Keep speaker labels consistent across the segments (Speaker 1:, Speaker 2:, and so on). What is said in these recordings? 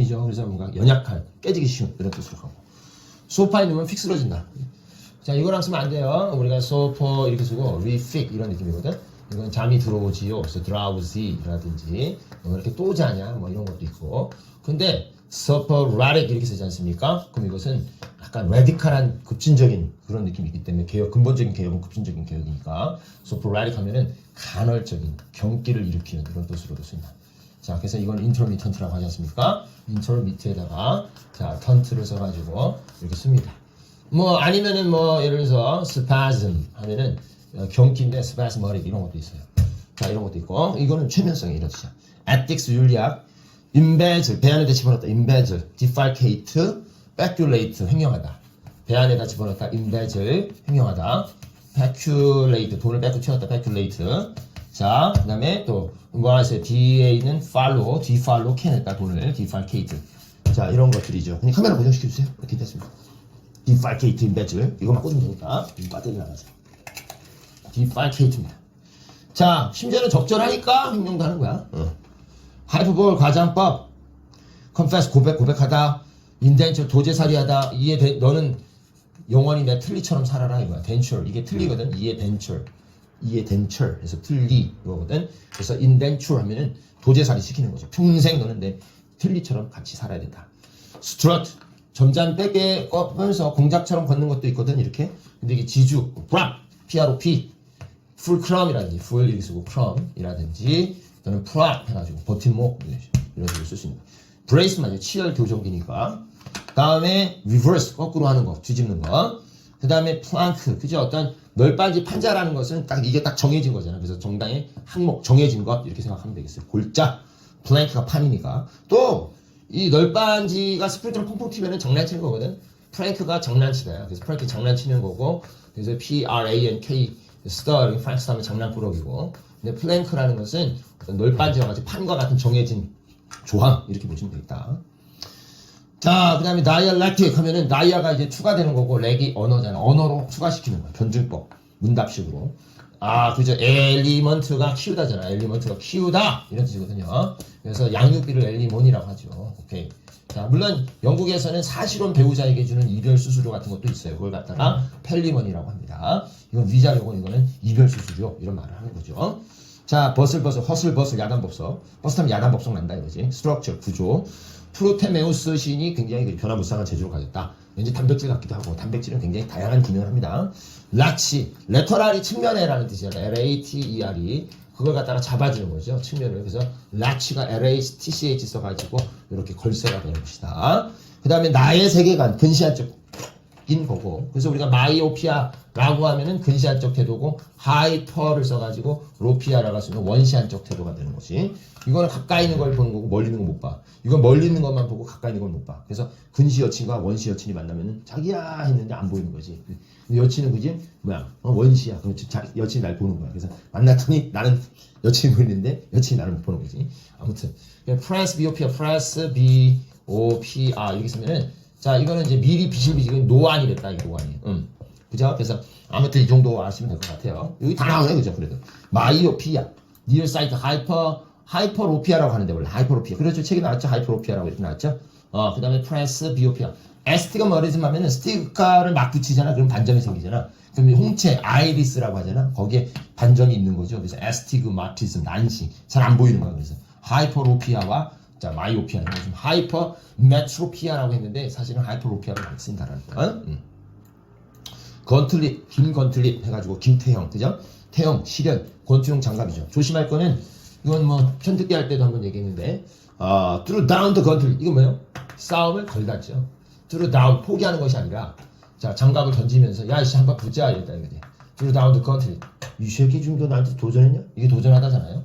Speaker 1: 이죠. 그래서 뭔가 연약한, 깨지기 쉬운 이런 뜻으로 가고. 소파에 넣으면 픽 쓰러진다. 자, 이거랑 쓰면 안 돼요. 우리가 소파 이렇게 쓰고 refix 이런 느낌이거든. 이건 잠이 들어오지요. 그래서 drowsy라든지 뭐 이렇게 또 자냐 뭐 이런 것도 있고. 근데 soporific 이렇게 쓰지 않습니까? 그럼 이것은 약간 레디칼한 급진적인 그런 느낌이 있기 때문에 개혁 근본적인 개혁은 급진적인 개혁이니까 soporific 하면은 간헐적인 경기를 일으키는 그런 뜻으로도 쓴다. 자, 그래서 이건 intermittent라고 하지 않습니까? intermitt에다가 자, tent를 써가지고 이렇게 씁니다. 뭐 아니면은 뭐 예를 들어서 spasm 하면은 어, 경기인데 spasmodic 이런 것도 있어요. 자, 이런 것도 있고 이거는 최면성이 이런 뜻이야. ethics 윤리학, embezzle 배 안에다 집어넣었다. embezzle, defalcate, peculate 횡령하다. 배 안에다 집어넣었다. embezzle 횡령하다. peculate 돈을 뺏고 튀었다. peculate 자, 그 다음에 또, 뭐 하세요? 뒤에 있는 follow, defallow, 캐냈다, 돈을, defalcate. 자, 이런 것들이죠. 그냥 카메라 고정시켜 주세요. 이렇게 됐습니다. defalcate, embezzle. 이거만 꽂으면 되니까. 이 배터리 나가죠. defalcate입니다. 자, 심지어는 적절하니까 횡령도 하는 거야. 어. 하이퍼볼 과장법, confess 고백 고백하다, 인덴처 도제살이하다. 이해 돼, 너는 영원히 내 틀리처럼 살아라 이거야. denture 이게 틀리거든. 이해 denture denture 그래서 틀리 이거거든. 그래서 indenture 하면은 도제살이 시키는 거죠. 평생 너는 내 틀리처럼 같이 살아야 된다. strut 점잔백에 꺾으면서 공작처럼 걷는 것도 있거든 이렇게. 근데 이게 지주, prop, PROP, fulcrum이라든지 full 이렇게 쓰고 crum이라든지 또는 prop 해가지고 버팀목 이런 식으로 쓸 수 있는 거. brace 맞아요. 치열 교정기니까. 다음에 reverse 거꾸로 하는 거, 뒤집는 거. 그 다음에 플랑크, 그죠? 어떤 널빤지 판자라는 것은 딱 이게 딱 정해진 거잖아. 그래서 정당의 항목, 정해진 것 이렇게 생각하면 되겠어요. 골자, 플랭크가 판이니까. 또 이 널빤지가 스프린트로 퐁퐁 튀면은 장난치는 거거든. 프랭크가 장난치다야. 그래서 프랭크 장난치는 거고, 그래서 P R A N K 스터 프랭크 하면 장난꾸러기고. 근데 플랭크라는 것은 널빤지와 같이 판과 같은 정해진 조항 이렇게 보시면 되겠다. 자, 그 다음에 다이얼렉틱 하면은 다이아가 이제 추가되는 거고 렉이 언어잖아. 언어로 추가시키는 거야. 변증법. 문답식으로. 아, 그죠. 엘리먼트가 키우다잖아. 엘리먼트가 키우다. 이런 뜻이거든요. 그래서 양육비를 엘리몬이라고 하죠. 오케이. 자, 물론 영국에서는 사실혼 배우자에게 주는 이별 수수료 같은 것도 있어요. 그걸 갖다가 펠리먼이라고 합니다. 이건 위자료고 이거는 이별 수수료 이런 말을 하는 거죠. 자, 버슬버슬, 허슬버슬, 야단법석. 버스 타면 야단법석 난다 이거지. 스트럭처, 구조. 프로테메우스 시인이 굉장히 그 변화무쌍한 재주를 가졌다. 왠지 단백질 같기도 하고 단백질은 굉장히 다양한 기능을 합니다. 라치, 레터랄이 측면에라는 뜻이잖아요. L-A-T-E-R이 그걸 갖다가 잡아주는 거죠. 측면을. 그래서 라치가 L-A-T-C-H 써가지고 이렇게 걸쇠가 되는 것이다. 그 다음에 나의 세계관, 근시안적 인 거고. 그래서 우리가 마이오피아라고 하면은 근시안적 태도고 하이퍼를 써가지고 로피아라고 쓰면 원시안적 태도가 되는 거지. 이거는 가까이 있는 걸 보는 거고 멀리 있는 거 못 봐. 이건 멀리 있는 것만 보고 가까이 있는 걸 못 봐. 그래서 근시 여친과 원시 여친이 만나면은 자기야 했는데 안 보이는 거지. 여친은 그지? 뭐야? 어, 원시야. 그럼 자, 여친이 날 보는 거야. 그래서 만났더니 나는 여친이 보이는데 여친이 나를 못 보는 거지. 아무튼. 프랑스 비오피아 프랑스 비오피아 이렇게 쓰면은 자, 이거는 이제 미리 비실비실 노안이 됐다, 이 노안이. 음. 그죠? 그래서 아무튼 이 정도 아시면 될 것 같아요. 여기 다 나오네, 그죠? 그래도. 마이오피아, 니얼사이트 하이퍼, 하이퍼로피아라고 하는데, 원래 하이퍼로피아. 그렇죠. 책에 나왔죠? 하이퍼로피아라고 이렇게 나왔죠? 어, 그 다음에 프레스 비오피아. 에스티가 머리즘 하면은 스티카를 막 붙이잖아. 그럼 반점이 생기잖아. 그럼 이 홍채, 아이리스라고 하잖아. 거기에 반점이 있는 거죠. 그래서 에스티그마티즘, 난시. 잘 안 보이는 거야. 그래서 하이퍼로피아와 자, 마이오피아는 지금 하이퍼 메트로피아라고 했는데 사실은 하이퍼로피아를 많이 쓴다라는 거. 음. 건틀립, 김건틀립 해가지고 김태형, 그죠? 태형, 실현, 권투용 장갑이죠. 조심할 거는 이건 뭐 편듣기 할 때도 한번 얘기했는데, 아, through down the country 이건 뭐예요? 싸움을 걸다죠. through down 포기하는 것이 아니라, 자 장갑을 던지면서 야 이씨 한번 붙자 이랬다 이거지. through down the country. 이 새끼 지금 너 나한테 도전했냐? 이게 도전하다잖아요.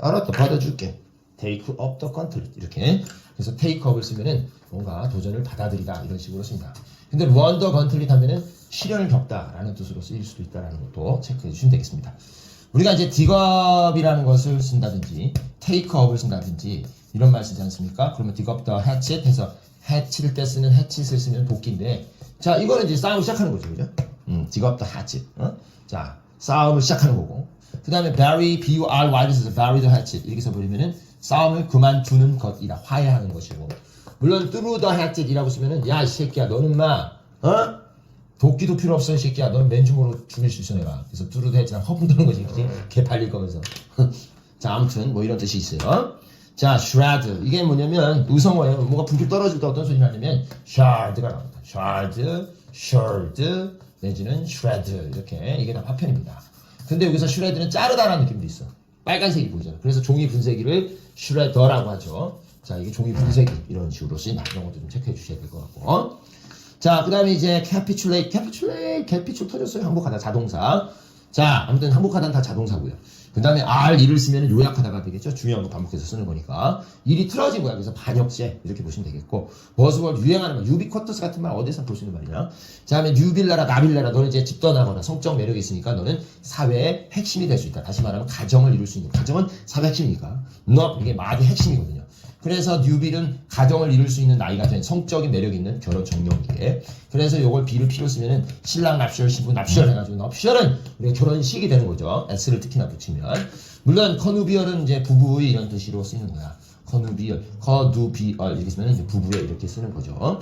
Speaker 1: 알았다, 받아줄게. Take up the country 이렇게 그래서 take up을 쓰면은 뭔가 도전을 받아들이다 이런 식으로 씁니다. 근데 run the country 하면은 시련을 겪다라는 뜻으로 쓰일 수도 있다라는 것도 체크해 주시면 되겠습니다. 우리가 이제 up이라는 것을 쓴다든지 take up을 쓴다든지 이런 말 쓰지 않습니까? 그러면 up the hatchet 해서 hatch일 때 쓰는 hatchet을 쓰면 복귀인데 자 이거는 이제 싸움을 시작하는 거죠, 그죠? 음, up the hatchet. 어? 자 싸움을 시작하는 거고 그 다음에 bury, b-u-r-y를 써서 bury the hatchet 이렇게 써버리면은 싸움을 그만두는 것이다. 화해하는 것이고. 물론 the hatchet이라고 쓰면은 야 이 새끼야 너는 마 어? 도끼도 필요 없어 이 새끼야. 너는 맨주먹으로 죽일 수 있어 내가. 그래서 through the hatchet 허풍 도는 거지 그치? 개 팔릴 거면서. 자 아무튼 뭐 이런 뜻이 있어요. 자 shred 이게 뭐냐면 의성어예요. 뭐가 불길 떨어질 때 어떤 소리 나냐면 shard가 나옵니다. shard shard 내지는 shred. 이렇게. 이게 다 파편입니다. 근데 여기서 shred는 자르다라는 느낌도 있어 빨간색이 보이잖아 그래서 종이 분쇄기를 shredder라고 하죠 자 이게 종이 분쇄기 이런 식으로 쓰인다 이런 것도 좀 체크해 주셔야 될 것 같고 어? 자, 그 다음에 이제 capitulate, capitulate, capitulate 터졌어요. 항복하다, 자동사. 자, 아무튼 항복하다는 다 자동사고요. 그 다음에 R, 일을 쓰면 요약하다가 되겠죠. 중요한 거 반복해서 쓰는 거니까. 일이 틀어진 거야. 그래서 반역죄. 이렇게 보시면 되겠고. 버스월 유행하는 말, 유비쿼터스 같은 말 어디서 볼 수 있는 말이냐. 자, 다음에 뉴빌라라, 나빌라라. 너는 이제 집 떠나거나 성적 매력이 있으니까 너는 사회의 핵심이 될 수 있다. 다시 말하면 가정을 이룰 수 있는. 가정은 사회 핵심이니까. 너, 이게 말의 핵심이거든요. 그래서 뉴빌은 가정을 이룰 수 있는 나이가 된 성적인 매력 있는 결혼 정령이게 그래서 요걸 비를 필요 쓰면은 신랑 납시얼 신부 납시얼 해가지고 납시얼은 우리가 결혼식이 되는 거죠. S를 특히나 붙이면. 물론 커누비얼은 이제 부부의 이런 뜻으로 쓰이는 거야. 커누비얼 커누비얼 이렇게 쓰면 부부에 이렇게 쓰는 거죠.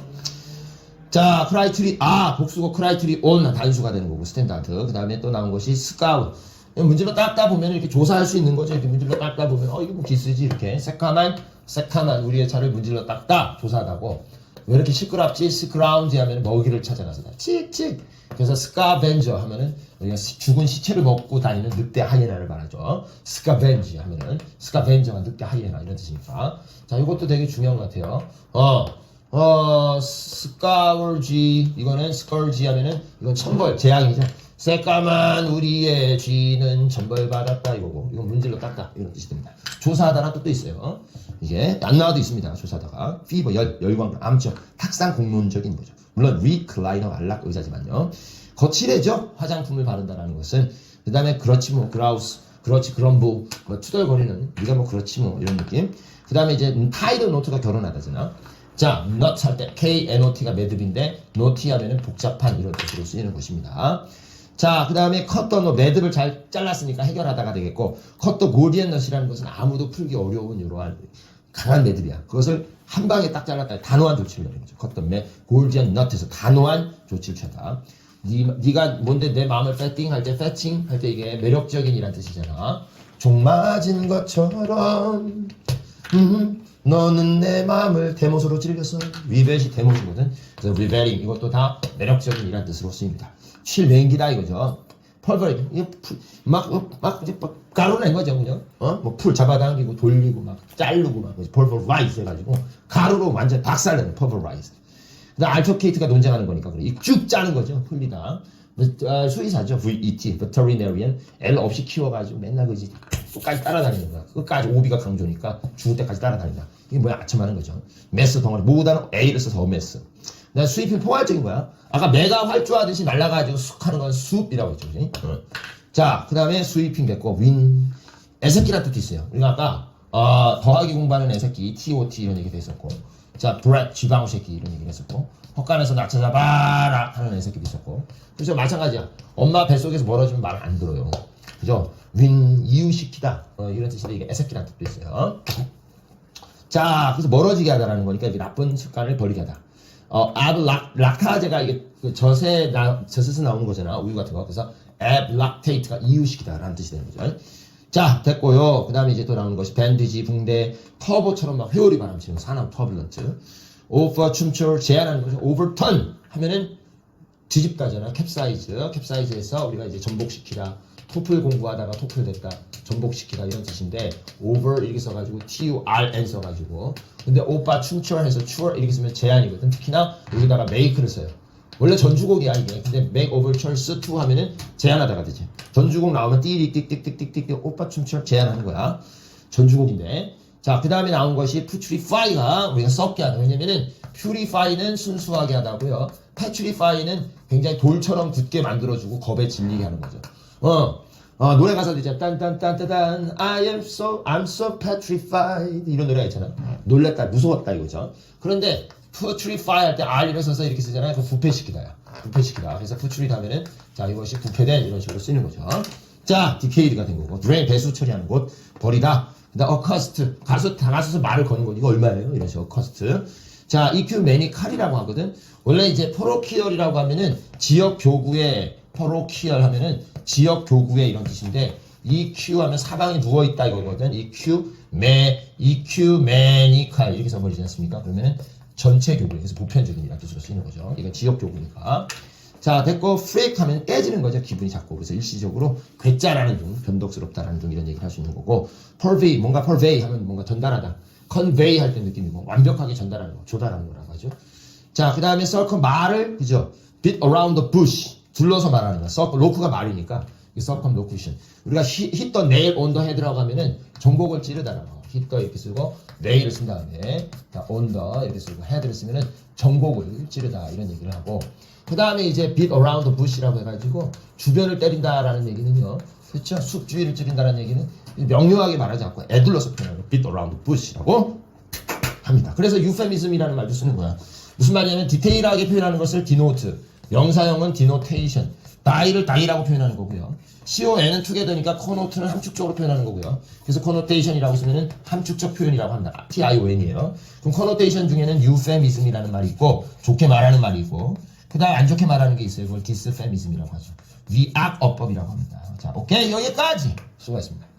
Speaker 1: 자, 크라이트리, 아, 복수고 크라이트리 온 단수가 되는 거고, 스탠다드. 그 다음에 또 나온 것이 스카웃. 문질러 닦다 보면 이렇게 조사할 수 있는 거죠. 문질러 닦다 보면, 어, 이거 뭐 기스지, 이렇게. 새까만, 새까만 우리의 차를 문질러 닦다. 조사하다고. 왜 이렇게 시끄럽지? 스크라운지 하면 먹이를 찾아가서 다 칙칙. 그래서 스카벤저 하면은 우리가 시- 죽은 시체를 먹고 다니는 늑대 하이에나를 말하죠. 스카벤지 하면은 스카벤저가 늑대 하이에나 이런 뜻이니까. 자, 이것도 되게 중요한 것 같아요. 어, 어, 스카울지 이거는 스컬지 하면은 이건 천벌 재앙이죠. 새까만 우리의 쥐는 천벌 받았다 이거고 이건 문질러 닦다 이런 뜻이 됩니다. 조사하다는 뜻도 있어요. 이게 안 나와도 있습니다. 조사하다가 피버 열 열광 암죠 탁상 공론적인 거죠. 물론 리클라이너 안락 의자지만요. 거칠해져 화장품을 바른다라는 것은 그 다음에 그렇지 뭐 그라우스 그렇지 그럼부 뭐 투덜거리는 네가 뭐 그렇지 뭐 이런 느낌. 그 다음에 이제 타이드 노트가 결혼하다잖아. 자, not 할 때 K N O T가 매듭인데 노티 하면은 복잡한 이런 뜻으로 쓰이는 것입니다. 자, 그 다음에 컷더 노 매듭을 잘 잘랐으니까 해결하다가 되겠고 컷더 고디언 넛이라는 것은 아무도 풀기 어려운 이러한 강한 매듭이야. 그것을 한 방에 딱 잘랐다. 단호한 조치를 내는 거죠. 매 골디언 넛에서 단호한 조치를 취하다. 니, 네가 뭔데 내 마음을 패팅 할 때 패칭 할 때 이게 매력적인 이란 뜻이잖아. 종 맞은 것처럼 음, 너는 내 마음을 대못으로 찔렸어. 위벳이 대못이거든. 그래서 리베링 이것도 다 매력적인 이란 뜻으로 쓰입니다. 칠맹기다 이거죠. 펄벌 이게 풀- 막, 어, 막 이제 막 가루낸 거죠, 그죠? 어? 뭐풀 잡아당기고 돌리고 막 자르고 막 펄벌 라이스 해가지고 가루로 완전 박살내는 펄벌 라이스. 근데 알토케이트가 논쟁하는 거니까 그래. 이쭉 짜는 거죠. 풀리다. 어, 수의사죠. VET, veterinarian. L 없이 키워가지고 맨날 그지 끝까지 따라다니는 거야. 끝까지 오비가 강조니까 죽을 때까지 따라다닌다. 이게 뭐야? 아첨하는 거죠. 메스 덩어리. 모단은 A를 써서 어메스. 나 수입이 포괄적인 거야. 아까 매가 활주하듯이 날아가지고 쑥 하는 건 숲이라고 했죠. 그지? 어. 자, 그 다음에 수입핑 됐고, 윈. 애새끼란 뜻이 있어요. 우리가 아까, 어, 더하기 공부하는 애새끼, TOT 이런 얘기도 했었고, 자, 브렛, 쥐방울 새끼 이런 얘기를 했었고, 헛간에서 나 찾아봐라 하는 애 새끼도 있었고, 그래서 마찬가지야. 엄마 뱃속에서 멀어지면 말 안 들어요. 그죠? 윈, 이유시키다. 어, 이런 뜻인데 이게 애새끼란 뜻도 있어요. 자, 그래서 멀어지게 하다라는 거니까 이게 나쁜 습관을 버리게 하다. 어, 락, 락타제가 이게 그 젖에 나, 젖에서 나오는 거잖아. 우유 같은 거. 그래서 ab 락테이트가 이유시키다라는 뜻이 되는 거죠. 자, 됐고요. 그 다음에 이제 또 나오는 것이 밴디지, 붕대, 터보처럼 막 회오리 바람 치는 사남 터블런트. 오버 춤출 제한하는 거죠. 오버턴 하면은 뒤집다잖아. 캡사이즈. 캡사이즈에서 우리가 이제 전복시키다. 토플 공부하다가 토플 됐다. 전복시키다 이런 뜻인데 over 이렇게 써가지고 T-U-R-N 써가지고 근데 오빠 춤추어 해서 추어 이렇게 쓰면 제한이거든. 특히나 여기다가 make를 써요. 원래 전주곡이야 이게. 근데 make overtures to 하면은 제한하다가 되지. 전주곡 나오면 띠릭띡띡띡띡띡 오빠 춤추어 제한하는 거야. 전주곡인데. 자, 그 다음에 나온 것이 putrefy가 우리가 썩게 하다. 왜냐면은 purify는 순수하게 하다고요. petrify는 굉장히 돌처럼 굳게 만들어주고 겁에 질리게 하는 거죠. 어, 어 노래 가사도 있잖아. 딴딴딴따단 I am so, I'm so petrified 이런 노래가 있잖아. 놀랬다, 무서웠다 이거죠. 그런데 putrefy 할 때 R을 써서 이렇게 쓰잖아요. 그 부패시키다야. 부패시키다. 그래서 putrid 하면은 자 이것이 부패된 이런 식으로 쓰는 거죠. 자, 디케이드가 된 거고, drain 배수 처리하는 곳 버리다. 그다음 accost 가서 다가서서 말을 거는 거 이거 얼마예요? 이런 식으로 accost. 자, 매니칼이라고 하거든. 원래 이제 포로키얼이라고 하면은 지역 교구의 포로키얼 하면은 지역 교구의 이런 뜻인데 EQ 하면 사방에 누워 있다 이거거든. EQ 매 EQ 매니칼 이렇게 써버리지 않습니까? 그러면은 전체 교구 그래서 보편적인 이라는 뜻으로 쓰이는 거죠. 이건 지역 교구니까. 자, 됐고 freak 하면 깨지는 거죠. 기분이 자꾸. 그래서 일시적으로 괴짜라는 둥, 변덕스럽다라는 둥 이런 얘기를 할 수 있는 거고 purvey 뭔가 purvey 하면 뭔가 전달하다. convey 할 때 느낌이고 완벽하게 전달하는 거, 조달하는 거라고 하죠. 자, 그 다음에 circle 말을 그죠? beat around the bush 둘러서 말하는 거야. circle 로크가 말이니까 이 circumlocution. 우리가 hit the nail on the head라고 하면은 전곡을 찌르다라고. hit the 이렇게 쓰고 nail을 쓴 다음에 자, on the 이렇게 쓰고 head를 쓰면은 전곡을 찌르다 이런 얘기를 하고 그 다음에 이제 beat around the bush라고 해가지고 주변을 때린다라는 얘기는요. 그렇죠? 숲 주위를 찌른다라는 얘기는 명료하게 말하지 않고 애둘러서 표현하는 거. beat around the bush라고 합니다. 그래서 euphemism이라는 말도 쓰는 거야. 무슨 말이냐면 디테일하게 표현하는 것을 denote, 명사형은 die를 die라고 표현하는 거고요. con은 together니까 connote는 함축적으로 표현하는 거고요. 그래서 connotation이라고 쓰면은 함축적 표현이라고 합니다. tion이에요. 그럼 connotation 중에는 euphemism이라는 말이 있고 좋게 말하는 말이 있고 그다음 안 좋게 말하는 게 있어요. 그걸 dysphemism이라고 하죠. 위악 어법이라고 합니다. 자, 오케이 여기까지 수고하셨습니다.